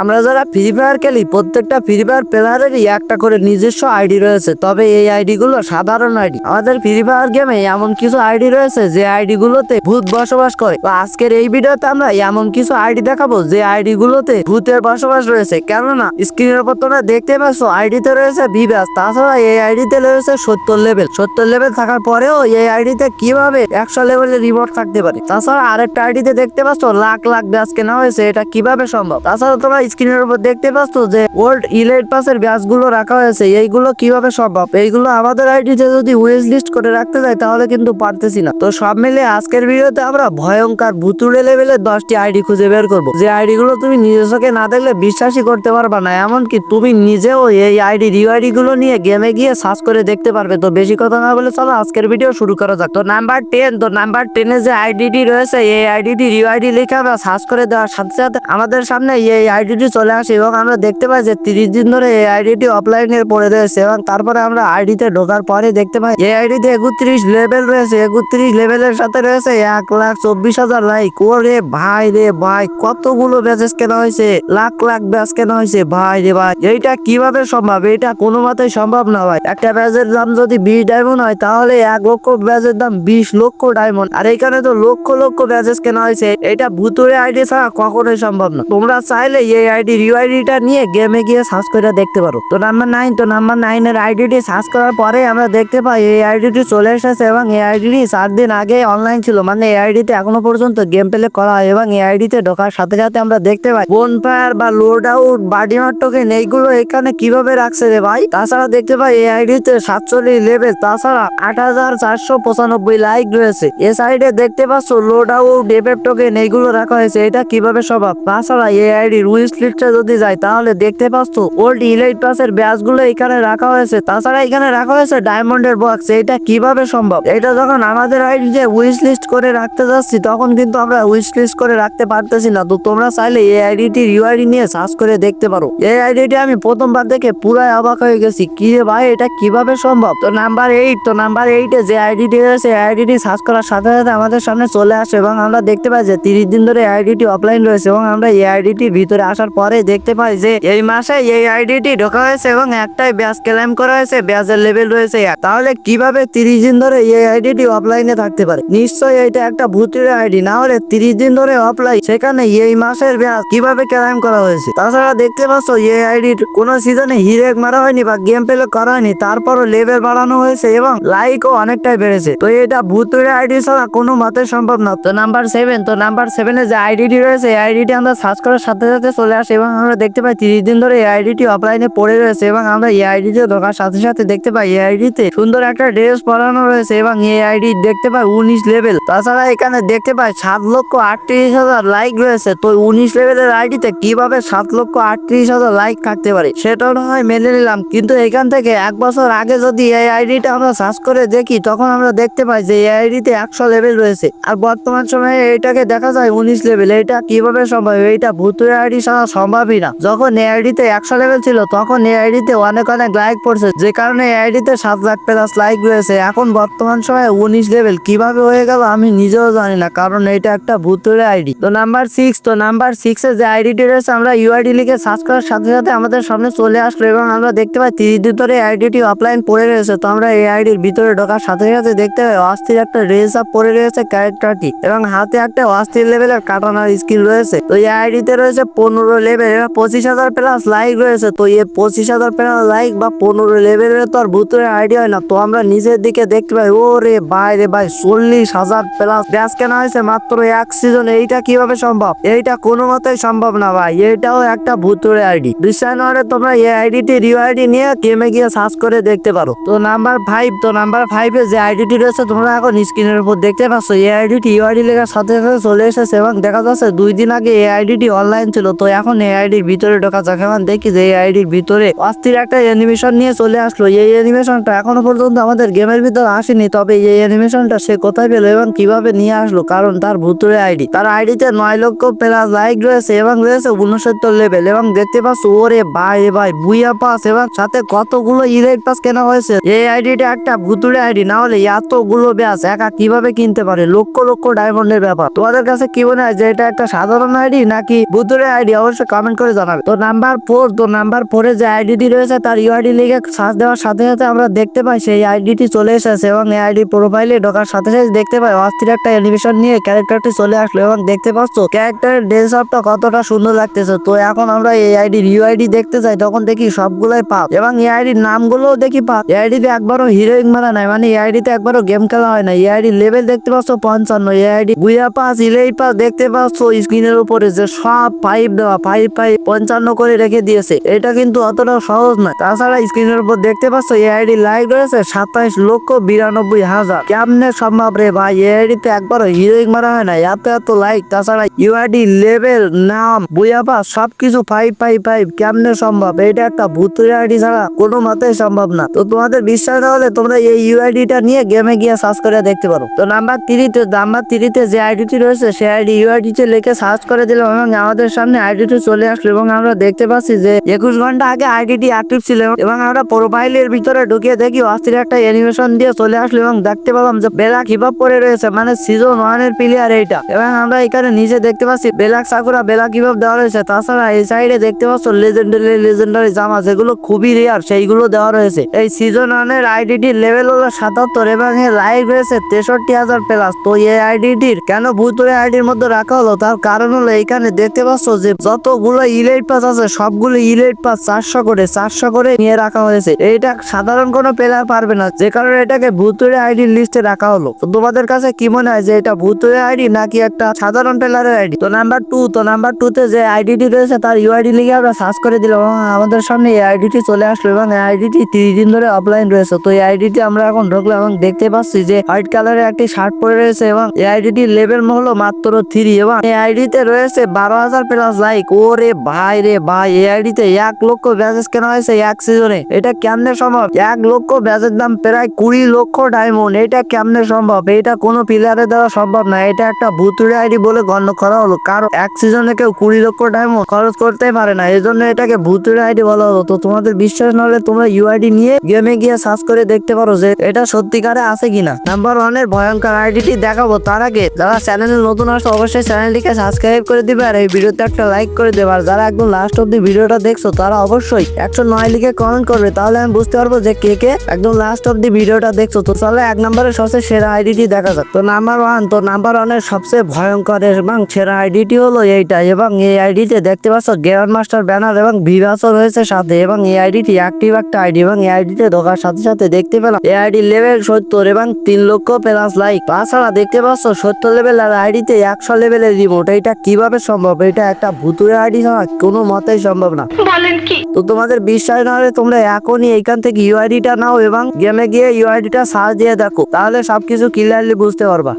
আমরা যারা free fire খেলি, প্রত্যেকটা ফ্রি ফায়ার প্লেয়ারেরই একটা করে নিজস্ব আইডি রয়েছে। তবে এই আইডি গুলো সাধারণ আইডি আমাদের ফ্রি ফায়ার গেমে এমন কিছু আইডি রয়েছে যে আইডি গুলোতে ভূত বসবাস করে। তো আজকের এই ভিডিওতে আমরা এমন কিছু আইডি দেখাবো যে আইডি গুলোতে ভূতের বসবাস রয়েছে। কেননা, স্ক্রিনের উপর তোমরা দেখতে পাচ্ছ আইডিতে রয়েছে বিবাস তাছাড়া এই আইডিতে রয়েছে সত্তর লেভেল সত্তর লেভেল থাকার পরেও এই আইডিতে কীভাবে একশো লেভেলের রিমোট থাকতে পারে? তাছাড়া আরেকটা আইডিতে দেখতে পাচ্ছ, লাখ লাখ ব্যাস কেনা হয়েছে। এটা কীভাবে সম্ভব? তাছাড়া তোমরা স্ক্রিনের উপর দেখতে পাচ্ছ যে ওল্ড ইলাইট পাসের ব্যাসগুলো রাখা হয়েছে। এইগুলো কীভাবে সম্ভব? এইগুলো আমাদের আইডিতে যদি উইস লিস্ট করে রাখতে যাই, তাহলে কিন্তু পারতেছি না। তো সব মিলে আজকের ভিডিওতে আমরা ভয়ঙ্কর ভুতুড়ে লেভেলের দশটি আইডি খুঁজে বের করব। যে আইডি গুলো তুমি নিজস্বকে না দেখলে বিশ্বাসই করতে পারবা না। এমনকি তুমি নিজেও এই আইডি রিওআইডি গুলো নিয়ে গেমে গিয়ে সার্চ করে দেখতে পারবে। তো বেশি কথা না বলে চলো আজকের ভিডিও শুরু করা যাক। তো নাম্বার টেন তো নাম্বার টেনে যে আইডিটি রয়েছে, এই আইডিটি রিওআইডি লিখে আমরা সার্চ করে দেওয়ার সাথে সাথে আমাদের সামনে এই আইডিটি চলে আসে এবং আমরা দেখতে পাই যে তিরিশ দিন ধরে এই আইডিটি অফলাইনে পড়ে রয়েছে এবং তারপরে আমরা আইডিতে ঢোকার পরে দেখতে পাই এই আইডিতে একত্রিশ লেভেল রয়েছে। একত্রিশ লেভেলের সাথে রয়েছে এক লাখ চব্বিশ হাজার লাইক ওরে ভাই রে ভাই, কতগুলো ব্যাচেস কেনা হয়েছে? লাখ লাখ ব্যাচ কেনা হয়েছে। ভাই রে ভাই, এইটা কীভাবে সম্ভব? এটা কোনো মতেই সম্ভব না ভাই। একটা ব্যাচের দাম যদি বিশ ডায়মন্ড হয়, তাহলে এক লক্ষ ব্যাচের দাম বিশ লক্ষ ডায়মন্ড আর এখানে তো লক্ষ লক্ষ ব্যাচেস কেনা হয়েছে। এটা ভুতুরে আইডি ছাড়া কখনোই সম্ভব না। তোমরা চাইলে এই আইডি ইউআইডিটা নিয়ে গেমে গিয়ে সার্চ করে দেখতে পারো। তো নাম্বার নাইন তো নাম্বার নাইনের আইডিটি সার্চ করার পরে আমরা দেখতে পাই এই আইডিটি চলে এসেছে এবং এই আইডিটি চার দিন আগে অনলাইন ছিল। মানে এই আইডিতে এখনও পর্যন্ত গেম প্লে করা হয় এবং এই আইডিতে ঢোকার সাথে সাথে আমরা দেখতে পাই বোন ফায়ার বা লোড আউট বাডি মার টোকেন এইগুলো এখানে কীভাবে রাখছে রে ভাই? তাছাড়া দেখতে পাই এই আইডিতে সাতচল্লিশ লেভেল তাছাড়া আট হাজার চারশো পঁচানব্বই লাইক রয়েছে। এ সাইডে দেখতে পাচ্ছ লোড আউট ডেভেপ টোকেন এইগুলো রাখা হয়েছে। এটা কীভাবে স্বভাব তাছাড়া এই আইডি রুইস লিস্টে যদি যায়, তাহলে দেখতে পাচ্ছ ওল্ড ইলাইট পাসের ব্যাচগুলো এখানে রাখা হয়েছে। তাছাড়া এখানে রাখা হয়েছে ডায়মন্ডের বক্স এটা কীভাবে সম্ভব? এটা যখন আমাদের আইডি যে উইশ লিস্ট করে রাখতে যাচ্ছি, তখন কিন্তু আমরা উইশ লিস্ট করে রাখতে পারতেছি না। তো তোমরা চাইলে এই আইডিটি ইউআইডি নিয়ে সার্চ করে দেখতে পারো। এই আইডিটি আমি প্রথমবার দেখে পুরাই অবাক হয়ে গেছি। কি ভাই, এটা কীভাবে সম্ভব? তো নাম্বার এইট তো নাম্বার এইটে যে আইডিটি রয়েছে আইডিটি সার্চ করার সাথে সাথে আমাদের সামনে চলে আসে এবং আমরা দেখতে পাই যে তিরিশ দিন ধরে আইডিটি অফলাইন রয়েছে এবং আমরা এই আইডিটির ভিতরে আসার পরে দেখতে পাই যে এই মাসে এই আইডিটি ঢোকা হয়েছে এবং একটাই ব্যাচ ক্লেম করা হয়েছে, ব্যাচের লেভেল রয়েছে। তাহলে কীভাবে তিরিশ দিন ধরে এই আইডিটি অফলাইনে থাকতে পারে? নিশ্চয়ই এটা একটা ভূতের আইডি, না হলে তিরিশ দিন ধরে অফলাইন সেখানে এই মাসের ব্যাচ কীভাবে ক্লেম করা হয়েছে? তাছাড়া দেখতে পাচ্ছ, এই আইডির কোন সিজনে হিরেক মারা হয়নি বা গেম প্লে করা হয়নি, তারপরও লেভেল বাড়ানো হয়েছে এবং লাইকও অনেকটাই বেড়েছে। তো এটা ভূতের আইডি ছাড়া কোনো মতে সম্ভব না। তো নাম্বার সেভেন তো নাম্বার সেভেনে যে আইডিটি রয়েছে আইডিটি আমরা সার্চ করার সাথে সাথে চলে আসে এবং আমরা দেখতে পাই তিরিশ দিন ধরে এই আইডিটি অফলাইনে পড়ে রয়েছে এবং আমরা এই আইডিতে ঢোকার সাথে সাথে দেখতে পাই এই আইডিতে সুন্দর একটা ড্রেস পরানো রয়েছে এবং এই আইডি দেখতে পাই উনিশ লেভেল তাছাড়া এখানে দেখতে পাই সাত লক্ষ আটত্রিশ হাজার লাইক রয়েছে। তো উনিশ লেভেলের আইডিতে কীভাবে সাত লক্ষ আটত্রিশ হাজার লাইক থাকতে পারে সেটা হয় মেনে নিলাম। কিন্তু এখান থেকে এক বছর আগে যদি এই আইডিটা আমরা সার্চ করে দেখি, তখন আমরা দেখতে পাই যে এই আইডিতে একশো লেভেল রয়েছে। আর বর্তমান সময়ে এটাকে দেখা যায় উনিশ লেভেল এটা কীভাবে সম্ভব? এইটা ভুতুরে আইডি ছাড়া সম্ভবই না। যখন এই আইডিতে একশো লেভেল ছিল, তখন এই আইডিতে অনেক অনেক লাইক পড়ছে। যে কারণে এই আইডিতে সাত লাখ প্লাস লাইক রয়েছে। এখন বর্তমান সময়ে উনিশ লেভেল কীভাবে হয়ে গেল আমি নিজেও জানি না, কারণ এটা একটা ভুতুরে আইডি তো নাম্বার সিক্স তো নাম্বার সিক্স যে আইডিটি রয়েছে, আমরা ইউআইডি লিখে সার্চ করার সাথে সাথে আমাদের সামনে চলে আসলো এবং আমরা দেখতে পাই তিরিশ দিন ধরে আইডিটি অফলাইন পড়ে রয়েছে। তো আমরা এই আইডির ভিতরে ঢোকার সাথে সাথে দেখতে পাই অস্থির একটা রেস আপ পড়ে রয়েছে ক্যারেক্টারটি এবং হাতে একটা অস্থির লেভেলের কাটানোর স্কিল রয়েছে। তো এই আইডিতে রয়েছে পনেরো লেভেল এবং পঁচিশ হাজার প্লাস লাইক রয়েছে, তো এই পঁচিশ হাজার প্লাস লাইক বা পনেরো লেভেলের তো আর ভূতের আইডি হয় না। তো আমরা নিচের দিকে দেখতে পাই ও রে ভাই রে ভাই, চল্লিশ হাজার প্লাস ব্যাস কেনা হয়েছে মাত্র এক সিজন এইটা কীভাবে সম্ভব? এইটা কোনো মতেই সম্ভব না ভাই এটাও একটা ভূতুরে আইডি বিশ্বাস না তোমরা এই আইডিটি রিও আইডি নিয়ে গেমে গিয়ে সার্চ করে দেখতে পারো। তো নাম্বার ফাইভ তো নাম্বার ফাইভে যে আইডিটি রয়েছে, তোমরা এখন স্ক্রিনের উপর দেখতে পাচ্ছ, এই আইডিটি ইউ আইডি লেখার সাথে সাথে চলে এসেছে এবং দেখা যাচ্ছে দুই দিন আগে এই আইডিটি অনলাইন ছিল, তো এখন এই আইডির ভিতরে ঢোকা যাক। এখন দেখি যে এই আইডির ভিতরে অস্থির একটা অ্যানিমেশন নিয়ে চলে আসলো। এই অ্যানিমেশনটা এখনও পর্যন্ত আমাদের গেমের ভিতর আসেনি, তবে এই অ্যানিমেশনটা সে কোথায় পেল এবং কীভাবে নিয়ে আসলো? কারণ তার ভুতুরে আইডি তার আইডিতে নয় লক্ষ প্লাস লাইক রয়েছে এবং রয়েছে উনসত্তর লেভেল এবং দেখতে পাচ্ছ, ওরে ভাই ভাই বুইয়া পাস এবং সাথে কতগুলো ইলেট পাস কেনা হয়েছে। এই আইডিটা একটা ভুতুরে আইডি না হলে এতগুলো ব্যাস একা কীভাবে কিনতে পারে? লক্ষ লক্ষ ডায়মন্ডের ব্যাপার। তোমাদের কাছে কি মনে হয় যে এটা একটা সাধারণ আইডি নাকি ভুতুরে আইডি অবশ্যই কমেন্ট করে জানাবে তো নাম্বার ফোর তো নাম্বার ফোরে যে আইডিটি রয়েছে তার ইউআইডি লিখে সার্চ দেওয়ার সাথে সাথে আমরা দেখতে পাই সেই আইডিটি চলে এসেছে এবং এই আইডি প্রোফাইলে ঢোকার সাথে সাথে দেখতে পাই অস্থির একটা অ্যানিমেশন নিয়ে ক্যারেক্টারটি চলে আসলো এবং দেখতে পাচ্ছ ক্যারেক্টারের ড্রেস কতটা সুন্দর লাগতেছে তো এখন আমরা এই আইডির ইউআইডি দেখতে যাই তখন দেখি সবগুলোই পাপ এবং এই আইডির নামগুলোও দেখি পাপ এই আইডিতে একবারও হিরোইন মারা নাই মানে এই আইডিতে একবারও গেম খেলা হয় না এই আইডি লেভেল দেখতে পাচ্ছ পঞ্চান্ন এই আইডি বুয়া পাস ইলেই পাস দেখতে পাচ্ছ স্ক্রিনের উপরে যে সব পাইপ দেওয়া পাইপ পাইপ পঞ্চান্ন করে রেখে দিয়েছে। এটা কিন্তু অতটা সহজ নয়। তাছাড়া স্ক্রিনের উপর দেখতে পাচ্ছ, এই আইডি লাইক রয়েছে সাতাইশ লক্ষ বিরানব্বই হাজার। কেমনে সম্ভব রে ভাই? এই আইডিতে একবারও হিরোইন মারা হয় না। এত এত লাইক। তাছাড়া ইউআইডি লেভেল, নাম বুয়া পাস সবকিছু ফাইভ ফাইভ ফাইভ কেমনে সম্ভব? এটা একটা ভূতুরে আইডি ছাড়া কোনো মতেই সম্ভব না। তো তোমাদের বিশ্বাস না হলে তোমরা এই ইউআইডিটা নিয়ে গেমে গিয়ে সার্চ করে দেখতে পারো। তো নাম্বার থ্রিতে নাম্বার থ্রিতে যে আইডিটি রয়েছে, সেই আইডি ইউআইডিতে লিখে সার্চ করে দিলাম এবং আমাদের সামনে আইডিটি চলে আসলো এবং আমরা দেখতে পাচ্ছি যে একুশ ঘণ্টা আগে আইডিটি অ্যাক্টিভ ছিল এবং আমরা প্রোফাইলের ভিতরে ঢুকিয়ে দেখি অস্থির একটা অ্যানিমেশন দিয়ে চলে আসলো এবং দেখতে পেলাম যে বেলাক হিপ পরে রয়েছে মানে সিজন ওয়ানের প্লেয়ার এইটা। এবং আমরা এখানে নিচে দেখতে পাচ্ছি বেলাক সাকুরা বেলাক হিপ দেওয়া রয়েছে, তাছাড়া এই সাইডে দেখতে পাচ্ছ লেজেন্ডারি লেজেন্ডারি জামা যেগুলো খুবই রেয়ার সেইগুলো দেওয়া রয়েছে। এই সিজন ওয়ানের আইডিটির লেভেল হলো সাতাত্তর এবং এর লাইক রয়েছে তেষট্টি হাজার প্লাস তো এই আইডিটির কেন ভূতুরে আইডির মধ্যে রাখা হলো? তার কারণ হলো এখানে দেখতে পাচ্ছ যে যতগুলো ইলেট পাস আছে, সবগুলো ইলেট পাস চারশো করে চারশো করে নিয়ে রাখা হয়েছে। এটা সাধারণ কোনো প্লেয়ার পারবে না, যে কারণে এটাকে ভূতুরে আইডির লিস্টে রাখা হলো। তোমাদের কাছে কি মনে হয় যে এটা ভূতুরে আইডি নাকি একটা সাধারণ প্লেয়ারের আইডি তো নাম্বার টু তো নাম্বার টু তে যে আইডিটি রয়েছে, তার ইউআইডি লিখে আমরা সার্চ করে দিলাম এবং আমাদের সামনে এই আইডিটি চলে আসলো এবং এই আইডিটি তিরিশ দিন ধরে অফলাইন রয়েছে। তো এই আইডিটি আমরা এখন ঢুকলাম এবং দেখতে পাচ্ছি যে হোয়াইট কালারের একটি শার্ট পরে রয়েছে এবং এই আইডিটির লেভেল হলো মাত্র থ্রি এবং এই আইডিতে রয়েছে বারো হাজার প্লাস লাইক ওরে ভাই রে ভাই, এই আইডিতে এক লক্ষ ব্যাচেস কেনা হয়েছে এক সিজনে এটা কেমনে সম্ভব? এক লক্ষ ব্যাচের দাম প্রায় কুড়ি লক্ষ ডায়মন্ড এটা কেমনে সম্ভব? এটা কোনো প্লেয়ারে দেওয়া সম্ভব না, এটা একটা ভুতুরে আইডি বলে গণ্য করা হলো, কারণ এক সিজনে কেউ কুড়ি লক্ষ ডায়মন্ড খরচ করতে পারে না এই জন্য এটাকে ভুতুরে আইডি বলা হলো। তো তোমাদের বিশ্বাস না হলে তোমরা ইউআইডি নিয়ে গেমে গিয়ে সার্চ করে দেখতে পারো যে এটা সত্যিকারে আছে কিনা। নাম্বার ওয়ানের ভয়ঙ্কর আইডিটি দেখাবো তার আগে, যারা চ্যানেলে নতুন আসো, অবশ্যই চ্যানেলটিকে সাবস্ক্রাইব করে দিবে, আর এই ভিডিওতে একটা লাইক করে দেবে আর যারা একদম লাস্ট অব্দি ভিডিওটা দেখছ, তারা অবশ্যই একশো নয় লিখে কমেন্ট করবে। তাহলে আমি বুঝতে পারব যে কে কে একদম লাস্ট অব্দি ভিডিওটা দেখছ। তো চলো এক নম্বরের সবচেয়ে সেরা আইডিটি দেখা যাক। তো নাম্বার ওয়ান তো নাম্বার ওয়ানের সবচেয়ে ভয়ঙ্কর এবং সেরা আইডিটি হলো এইটা এবং এই আইডিতে দেখতে পাচ্ছ গ্র্যান্ড মাস্টার ব্যানার এবং ভিভাসও রয়েছে সাথে এবং এই আইডিটি অ্যাক্টিভ একটা আইডি এবং এই আইডিতে ঢোকার সাথে সাথে দেখতে পেলাম এই আইডি লেভেল সত্তর এবং তিন লক্ষ প্লাস লাইক তাছাড়া দেখতে পাচ্ছ সত্তর লেভেল আর আইডিতে একশো লেভেলের রিমোট এটা কীভাবে সম্ভব? এটা একটা ভুতুরে আইডি ছাড়া কোনো মতেই সম্ভব না। বলেন কি? তো তোমাদের বিশ্বাস না হলে তোমরা এখনই এখান থেকে ইউআইডিটা নাও এবং গেমে গিয়ে ইউআইডিটা সার্চ দিয়ে দেখো তাহলে সবকিছু ক্লিয়ারলি বুঝতে পারবা।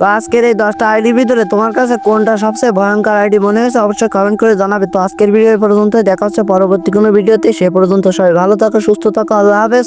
তো আজকের এই দশটা আইডির ভিতরে তোমার কাছে কোনটা সবচেয়ে ভয়ঙ্কর আইডি মনে হয়েছে অবশ্যই কমেন্ট করে জানাবে। তো আজকের ভিডিও পর্যন্ত দেখা হচ্ছে পরবর্তী কোনো ভিডিওতে সে পর্যন্ত সবাই ভালো থাকো সুস্থ থাকো আল্লাহ হাফেজ।